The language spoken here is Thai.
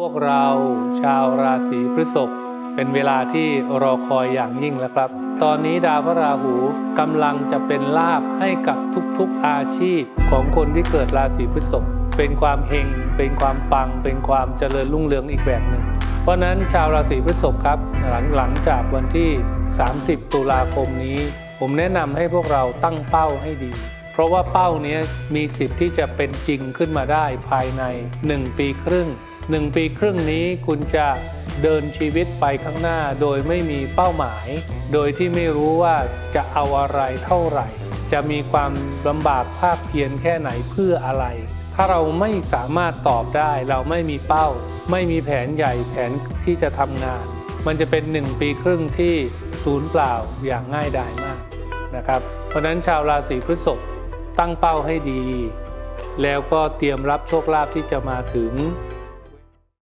พวกเราชาวราศีพฤษภเป็นเวลาที่รอคอยอย่างยิ่งแล้วครับ ตอนนี้ดาวพระราหูกำลังจะเป็นลาภให้กับทุกๆอาชีพของคนที่เกิดราศีพฤษภเป็นความเฮงเป็นความปัง เป็นความเจริญรุ่งเรืองอีกแบบหนึ่งเพราะฉะนั้นชาวราศีพฤษภครับ หลังหลังจากวันที่ 30 ตุลาคมนี้ ผมแนะนำให้พวกเราตั้งเป้าให้ดี เพราะว่าเป้าเนี้ยมีสิทธิ์ที่จะเป็นจริงขึ้นมาได้ภายใน 1 ปีครึ่ง 1 ปีครึ่งนี้คุณจะเดินชีวิตไปข้างหน้าโดยไม่มีเป้าหมาย โดยที่ไม่รู้ว่าจะเอาอะไรเท่าไหร่ จะมีความลำบากภาคเพียรแค่ไหนเพื่ออะไร ถ้าเราไม่สามารถตอบได้เราไม่มีเป้า ไม่มีแผนใหญ่แผนที่จะทำงาน มันจะเป็น1ปีครึ่งที่ศูนย์เปล่าอย่างง่ายดายมากนะครับ เพราะนั้นชาวราศีพฤษภ ตั้งเป้าให้ดี แล้วก็เตรียมรับโชคลาภที่จะมาถึง